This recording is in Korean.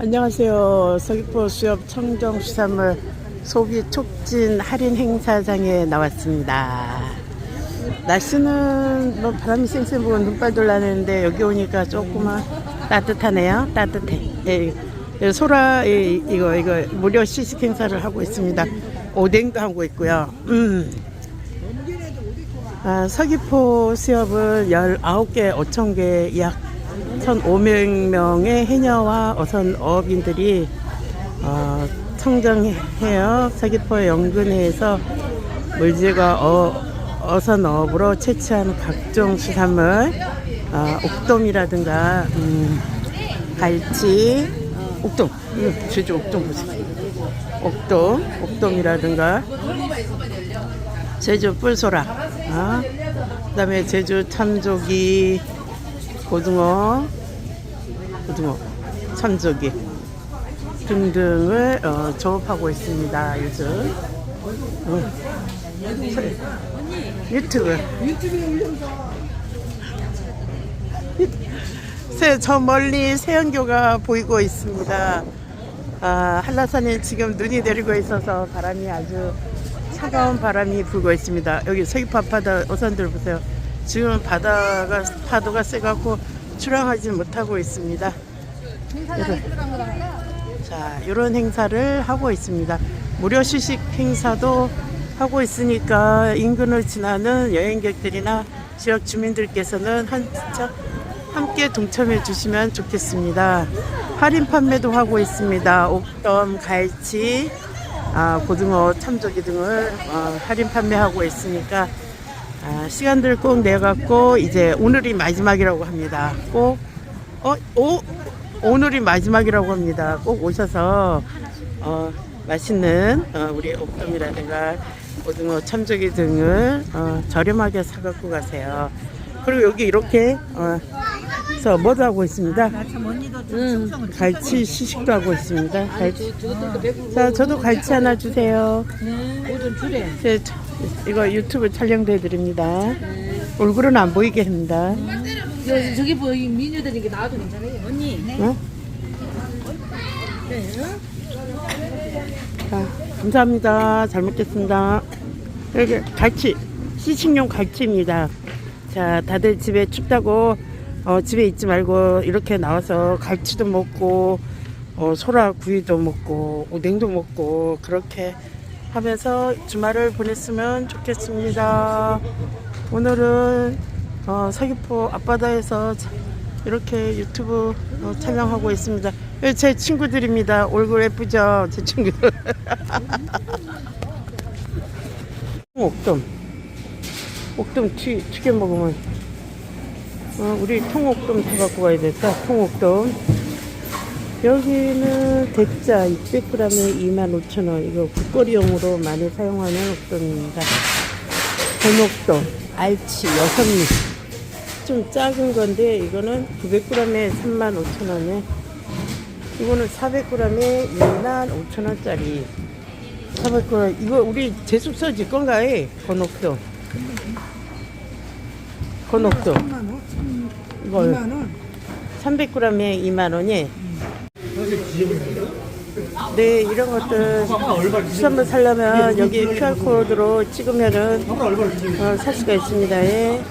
안녕하세요. 서귀포 수협 청정 수산물 소비 촉진 할인 행사장에 나왔습니다. 날씨는 뭐 바람이 쌩쌩 불고 눈발도 나는데 여기 오니까 조금만 따뜻하네요. 따뜻해. 예, 예, 소라 예, 이거 이거 무료 시식 행사를 하고 있습니다. 오뎅도 하고 있고요. 음. 아, 서귀포 수협은 19개, 5,000개 약 1,500명의 해녀와 어선 어업인들이 어, 청정해요. 서귀포 연근해에서 물질과 어, 어선 어업으로 채취하는 각종 수산물, 어, 옥돔이라든가 음, 갈치, 옥돔, 음, 제주 옥돔 보세요. 옥돔, 옥돔이라든가 제주 뿔소라, 어? 그 다음에 제주 참조기, 고등어, 고등어, 참조기 등등을 어, 조업하고 있습니다. 요즘 어. 유튜브 새, 저 멀리 세연교가 보이고 있습니다. 아, 한라산에 지금 눈이 내리고 있어서 바람이 아주 차가운 바람이 불고 있습니다. 여기 서귀포 바다 어선들 보세요. 지금 바다가 파도가 세갖고 출항하지 못하고 있습니다. 이런, 자, 이런 행사를 하고 있습니다. 무료 시식 행사도 하고 있으니까 인근을 지나는 여행객들이나 지역 주민들께서는 한차 함께 동참해 주시면 좋겠습니다. 할인 판매도 하고 있습니다. 옥돔, 갈치, 아, 고등어, 참조기 등을 어, 할인 판매하고 있으니까 아, 시간들 꼭 내갖고 이제 오늘이 마지막이라고 합니다. 꼭 어, 오, 오늘이 마지막이라고 합니다. 꼭 오셔서 어, 맛있는 어, 우리 옥돔이라든가 고등어, 참조기 등을 어, 저렴하게 사갖고 가세요. 그리고 여기 이렇게 어, 서 뭐도 하고 있습니다. 음, 갈치 시식도 하고 있습니다. 갈치. 자, 저도 갈치 하나 주세요. 오좀 주래. 제, 저- 이거 유튜브 촬영도 해드립니다. 얼굴은 안 보이게 합니다. 저, 저기 뭐이 미녀들이 게 나와도 괜찮아요. 언니. 어? 자, 감사합니다. 잘 먹겠습니다. 여기 갈치, 시식용 갈치입니다. 자, 다들 집에 춥다고 어, 집에 있지 말고 이렇게 나와서 갈치도 먹고 어, 소라 구이도 먹고 오뎅도 먹고 그렇게 하면서 주말을 보냈으면 좋겠습니다. 오늘은 어, 서귀포 앞바다에서 자- 이렇게 유튜브 어, 촬영하고 있습니다. 제 친구들입니다. 얼굴 예쁘죠? 제 친구들. 옥돔. 옥돔 튀, 튀겨 먹으면. 어, 우리 통옥돔 더 갖고 가야 됐다. 통옥돔. 여기는 대짜 600g에 25,000원. 이거 국거리용으로 많이 사용하는 옥돔입니다. 건옥돔, 알치 6미. 좀 작은 건데 이거는 900g에 35,000원에 이거는 400g에 25,000원짜리 400g 이거 우리 제 숙소지 건가에 건옥 도 건옥도 이거 300g에 2만원에 네 이런 것들 수산물 살려면 여기 QR코드로 찍으면은 어, 살 수가 있습니다. 예.